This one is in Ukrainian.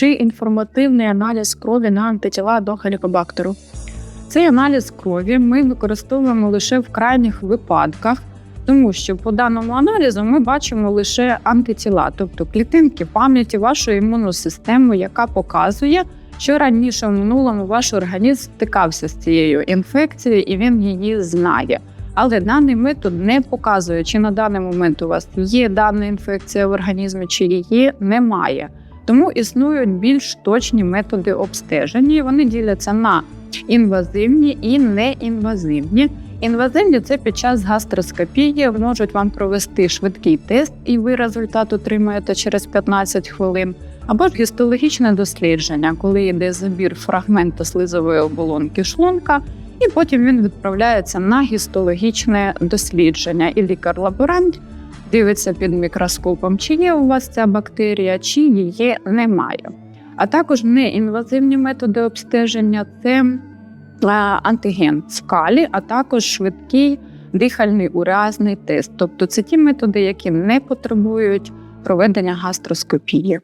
чи інформативний аналіз крові на антитіла до хелікобактеру. Цей аналіз крові ми використовуємо лише в крайніх випадках, тому що по даному аналізу ми бачимо лише антитіла, тобто клітинки пам'яті вашої імунної системи, яка показує, що раніше в минулому ваш організм стикався з цією інфекцією і він її знає. Але даний метод не показує, чи на даний момент у вас є дана інфекція в організмі, чи її немає. Тому існують більш точні методи обстеження. Вони діляться на інвазивні і неінвазивні. Інвазивні це під час гастроскопії можуть вам провести швидкий тест, і ви результат отримаєте через 15 хвилин. Або ж гістологічне дослідження, коли йде забір фрагмента слизової оболонки шлунка, і потім він відправляється на гістологічне дослідження. І лікар-лаборант дивиться під мікроскопом, чи є у вас ця бактерія, чи її немає. А також неінвазивні методи обстеження це антиген антиген скалі, а також швидкий дихальний уразний тест. Тобто це ті методи, які не потребують проведення гастроскопії.